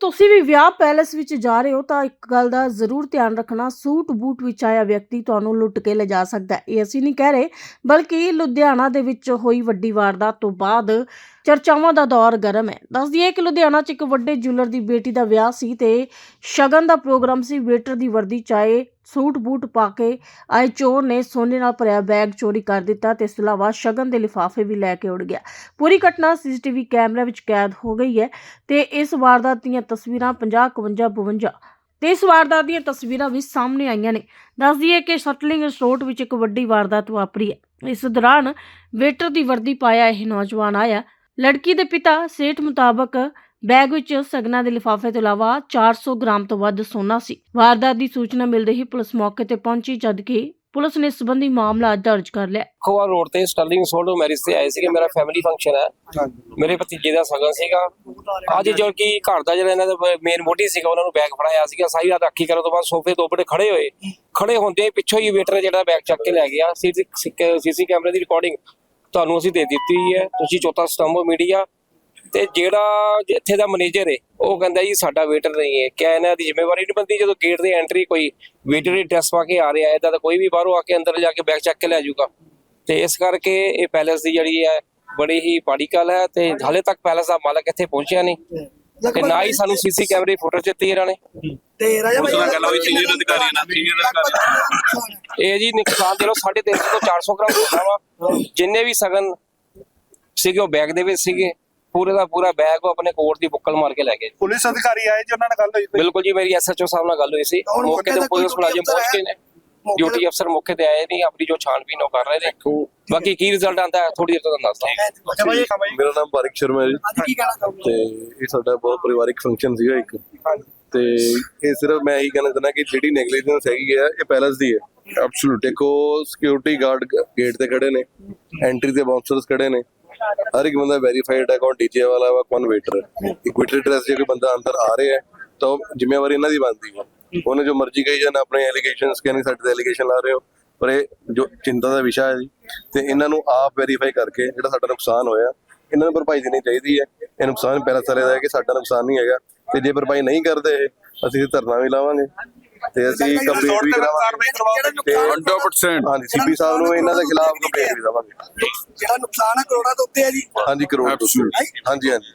ਤੁਸੀਂ ਵੀ ਵਿਆਹ ਪੈਲੇਸ ਵਿੱਚ ਜਾ ਰਹੇ ਹੋ ਤਾਂ ਇੱਕ ਗੱਲ ਦਾ ਜ਼ਰੂਰ ਧਿਆਨ ਰੱਖਣਾ, ਸੂਟ ਬੂਟ ਵਿੱਚ ਆਇਆ ਵਿਅਕਤੀ ਤੁਹਾਨੂੰ ਲੁੱਟ ਕੇ ਲਿਜਾ ਸਕਦਾ ਇਹ ਅਸੀਂ ਨਹੀਂ ਕਹਿ ਰਹੇ, ਬਲਕਿ ਲੁਧਿਆਣਾ ਦੇ ਵਿੱਚ ਹੋਈ ਵੱਡੀ ਵਾਰਦਾਤ ਤੋਂ ਬਾਅਦ ਚਰਚਾਵਾਂ ਦਾ ਦੌਰ ਗਰਮ ਹੈ। ਦੱਸ ਦਈਏ ਕਿ ਲੁਧਿਆਣਾ 'ਚ ਇੱਕ ਵੱਡੇ ਜੁਐਲਰ ਦੀ ਬੇਟੀ ਦਾ ਵਿਆਹ ਸੀ ਤੇ ਸ਼ਗਨ ਦਾ ਪ੍ਰੋਗਰਾਮ ਸੀ, ਵੇਟਰ ਦੀ ਵਰਦੀ ਚਾਏ ਸੂਟ ਬੂਟ ਪਾ ਕੇ ਆਏ ਚੋਰ ਨੇ ਸੋਨੇ ਨਾਲ ਭਰਿਆ ਬੈਗ ਚੋਰੀ ਕਰ ਦਿੱਤਾ ਤੇ ਇਸ ਤੋਂ ਇਲਾਵਾ ਸ਼ਗਨ ਦੇ ਲਿਫਾਫੇ ਵੀ ਲੈ ਕੇ ਉੜ ਗਿਆ। ਪੂਰੀ ਘਟਨਾ ਸੀਸੀਟੀਵੀ ਕੈਮਰਾ ਵਿੱਚ ਕੈਦ ਹੋ ਗਈ ਹੈ ਤੇ ਇਸ ਵਾਰਦਾਤ ਦੀਆਂ ਤਸਵੀਰਾਂ 50 51 52 ਤੇ ਇਸ ਵਾਰਦਾਤ ਦੀਆਂ ਤਸਵੀਰਾਂ ਵੀ ਸਾਹਮਣੇ ਆਈਆਂ ਨੇ। ਦੱਸਦੀ ਹੈ ਕਿ ਸਟਲਿੰਗ ਰਿਸੋਰਟ ਵਿੱਚ ਇੱਕ ਵੱਡੀ ਵਾਰਦਾਤ ਵਾਪਰੀ ਹੈ। ਇਸ ਦੌਰਾਨ ਵੇਟਰ ਦੀ ਵਰਦੀ ਪਾਇਆ ਇਹ ਨੌਜਵਾਨ ਆਇਆ। ਲੜਕੀ ਦੇ ਪਿਤਾ ਸੇਠ ਮੁਤਾਬਕ ਬੈਗ ਵਿੱਚ ਸਗਨਾ ਦੇ ਲਿਫਾਫੇ ਤੋਂ ਇਲਾਵਾ 400 ਗ੍ਰਾਮ ਤੋਂ ਵੱਧ ਸੋਨਾ ਸੀ। ਵਾਰਦਾਤ ਦੀ ਸੂਚਨਾ ਮਿਲਦੇ ਹੀ ਪੁਲਿਸ ਮੌਕੇ ਤੇ ਪਹੁੰਚੀ ਜਦਕਿ ਪੁਲਿਸ ਨੇ ਸੰਬੰਧੀ ਮਾਮਲਾ ਦਰਜ ਕਰ ਲਿਆ। ਖੋਆ ਰੋਡ ਤੇ ਸਟਰਲਿੰਗ ਸੋਲਡ ਮੈਰਿਜ ਤੇ ਆਏ ਸੀਗੇ। ਮੇਰਾ ਫੈਮਿਲੀ ਫੰਕਸ਼ਨ ਹੈ। ਮੇਰੇ ਭਤੀਜੇ ਦਾ ਸਗਨ ਸੀਗਾ। ਅੱਜ ਜੋ ਕਿ ਘਰ ਦਾ ਜਿਹੜਾ ਇਹਨਾਂ ਦਾ ਮੇਨ ਮੋਢੀ ਸੀਗਾ ਉਹਨਾਂ ਨੂੰ ਬੈਗ ਫੜਾਇਆ ਸੀਗਾ। ਸਾਰੀ ਰਾਤ ਅੱਖੀ ਕਰਨ ਤੋਂ ਬਾਅਦ ਸੋਫੇ ਤੋਂ ਉੱਪਰ ਖੜੇ ਹੋਏ। ਖੜੇ ਹੁੰਦੇ ਹੀ ਪਿੱਛੋਂ ਹੀ ਵੇਟਰ ਜਿਹੜਾ ਬੈਗ ਚੱਕ ਕੇ ਲੈ ਗਿਆ। ਸੀਸੀ ਕੈਮਰੇ ਦੀ ਰਿਕਾਰਡਿੰਗ ਤੁਹਾਨੂੰ ਅਸੀਂ ਦੇ ਦਿੱਤੀ ਹੈ। ਤੁਸੀਂ ਚੌਥਾ ਸਤੰਭ ਮੀਡੀਆ ਤੇ ਜਿਹੜਾ ਇੱਥੇ ਦਾ ਮੈਨੇਜਰ ਹੈ ਉਹ ਕਹਿੰਦਾ ਜੀ ਸਾਡਾ ਵੇਟਰ ਨਹੀਂ ਹੈ ਕਿਆ ਇਹਨਾਂ ਦੀ ਜ਼ਿੰਮੇਵਾਰੀ ਨਹੀਂ ਬਣਦੀ ਜਦੋਂ ਗੇਟ ਦੇ ਐਂਟਰੀ ਕੋਈ ਵੇਟਰ ਦੀ ਡਰੈਸ ਪਾ ਕੇ ਆ ਰਿਹਾ ਹੈ ਤਾਂ ਕੋਈ ਵੀ ਬਾਹਰੋਂ ਆ ਕੇ ਅੰਦਰ ਜਾ ਕੇ ਬੈਗ ਚੱਕ ਕੇ ਲੈ ਜਾਊਗਾ। ਤੇ ਇਸ ਕਰਕੇ ਇਹ ਪੈਲੇਸ ਦੀ ਜਿਹੜੀ ਹੈ ਬੜੀ ਹੀ ਪਾੜੀ ਗੱਲ ਹੈ ਤੇ ਹਾਲੇ ਤੱਕ ਪੈਲੇਸ ਦਾ ਮਾਲਕ ਇੱਥੇ ਪਹੁੰਚਿਆ ਨਹੀਂ। ਤੇ ਨਾ ਹੀ ਸਾਨੂੰ ਸੀਸੀ ਕੈਮਰੇ ਫੁਟੇਜ ਦਿੱਤੀ ਇਹਨਾਂ ਨੇ। ਤੇ ਰਾਜਾ ਨਾਲ ਗੱਲ ਹੋਈ ਸੀਨੀਅਰ ਅਧਿਕਾਰੀਆਂ ਨਾਲ ਸੀਨੀਅਰ ਅਧਿਕਾਰੀ। ਇਹ ਜੀ ਨੁਕਸਾਨ ਦੇ ਲੋ 350 ਤੋਂ 400 ਗ੍ਰਾਮ ਹੋਣਾ ਵਾ। ਜਿੰਨੇ ਵੀ ਸਗਨ ਸੀਗੇ ਉਹ ਬੈਗ ਦੇ ਵਿੱਚ ਸੀਗੇ। ਪੂਰੇ ਦਾ ਪੂਰਾ ਬੈਗ ਉਹ ਆਪਣੇ ਕੋਟ ਦੀ ਬੁੱਕਲ ਮਾਰ ਕੇ ਲੈ ਗਏ। ਪੁਲਿਸ ਅਧਿਕਾਰੀ ਆਏ ਜੀ ਉਹਨਾਂ ਨਾਲ ਗੱਲ ਹੋਈ ਕੋਈ? ਬਿਲਕੁਲ ਜੀ ਮੇਰੀ ਐਸਐਚਓ ਸਾਹਿਬ ਨਾਲ ਗੱਲ ਹੋਈ ਸੀ। ਹੁਣ ਮੌਕੇ ਤੇ ਮੌਕੇ ਤੇ ਪੁਲਿਸ ਕੋਈ ਮੁਲਾਜ਼ਮ ਪਹੁੰਚ ਗਏ ਨੇ। ਮੌਕੇ ਡਿਊਟੀ ਅਫਸਰ ਮੌਕੇ ਤੇ ਆਏ ਨਹੀਂ ਆਪਣੀ ਜੋ ਛਾਣਬੀਨ ਉਹ ਕਰ ਰਹੇ ਨੇ। ਬਾਕੀ ਕੀ ਰਿਜ਼ਲਟ ਆਂਦਾ ਹੈ ਥੋੜੀ ਦੇਰ ਤੱਕ ਤੁਹਾਨੂੰ ਦੱਸਦਾ ਅੱਛਾ ਭਾਈ। ਮੇਰਾ ਨਾਮ ਪਾਰਿਕ ਸ਼ਰਮਾ ਹੈ ਜੀ। ਅੱਜ ਕੀ ਕਹਿਣਾ ਚਾਹੋਗੇ? ਤੇ ਇਹ ਸਾਡਾ ਬਹੁਤ ਪਰਿਵਾਰਿਕ ਫੰਕਸ਼ਨ ਸੀਗਾ ਇੱਕ। ਤੇ ਇਹ ਸਿਰਫ ਮੈਂ ਇਹੀ ਕਹਿਣਾ ਚਾਹੁੰਦਾ ਕਿ ਜਿਹੜੀ ਨੈਗਲੀਜੈਂਸ ਹੈਗੀ ਹੈ ਇਹ ਪੈਲਸ ਦੀ ਹੈ। ਐਬਸੋਲੂਟ ਦੇਖੋ ਸਿਕਿਉਰਿਟੀ ਗਾਰਡ ਗੇਟ ਤੇ ਖੜੇ ਨੇ ਐਂਟਰੀ ਤੇ ਬਾਉਂਸਰਸ ਖੜੇ ਨੇ। ਹਰ ਇੱਕ ਬੰਦਾ ਵੈਰੀਫਾਈਡ ਹੈ ਕੌਣ ਡੀਜੇ ਵਾਲਾ ਵਾ, ਕੌਣ ਵੇਟਰ ਹੈ। ਇਕੁਇਟੀ ਡਰੈਸ ਜੇ ਕੋਈ ਬੰਦਾ ਅੰਦਰ ਆ ਰਿਹਾ ਹੈ, ਤਾਂ ਜ਼ਿੰਮੇਵਾਰੀ ਇਹਨਾਂ ਦੀ ਬਣਦੀ ਹੈ। ਉਹਨੇ ਜੋ ਮਰਜ਼ੀ ਕਹੀ ਜਾਣ, ਆਪਣੇ ਐਲੀਗੇਸ਼ਨਸ ਕਿ ਸਾਡੇ ਤੇ ਐਲੀਗੇਸ਼ਨ ਲਾ ਰਹੇ ਹੋ। ਪਰ ਇਹ ਜੋ ਚਿੰਤਾ ਦਾ ਵਿਸ਼ਾ ਹੈ ਜੀ, ਤੇ ਇਹਨਾਂ ਨੂੰ ਆਪ ਵੈਰੀਫਾਈ ਕਰਕੇ ਜਿਹੜਾ ਸਾਡਾ ਨੁਕਸਾਨ ਹੋਇਆ, ਇਹਨਾਂ ਨੂੰ ਭਰਪਾਈ ਦੇਣੀ ਚਾਹੀਦੀ ਹੈ। ਇਹ ਨੁਕਸਾਨ ਪੈਲਸ ਸਾਰੇ ਦਾ ਹੈ ਕਿ ਸਾਡਾ ਨੁਕਸਾਨ ਨਹੀਂ ਹੈਗਾ। ਤੇ ਜੇ ਭਰਪਾਈ ਨਹੀਂ ਕਰਦੇ ਅਸੀਂ ਧਰਨਾ ਵੀ ਲਾਵਾਂਗੇ। ਤੇ ਅਸੀਂ ਕੰਪਲੀਟ ਵੀ ਤੇ ਕਰਾਵਾਂਗੇ ਕਾਰਵਾਈ ਕਰਵਾਓ ਤੇ 100% ਹਾਂਜੀ ਸੀਪੀ ਸਾਹਿਬ ਨੂੰ ਇਹਨਾਂ ਦੇ ਖਿਲਾਫ ਕੰਪਲੇਂਟ ਵੀ ਦੇਵਾਂਗੇ ਜਿਹੜਾ ਨੁਕਸਾਨ ਹੈ ਕਰੋੜਾਂ ਦੇ ਉੱਤੇ ਹੈ ਜੀ। ਹਾਂਜੀ ਕਰੋੜ Absolute. ਹਾਂਜੀ ਹਾਂਜੀ।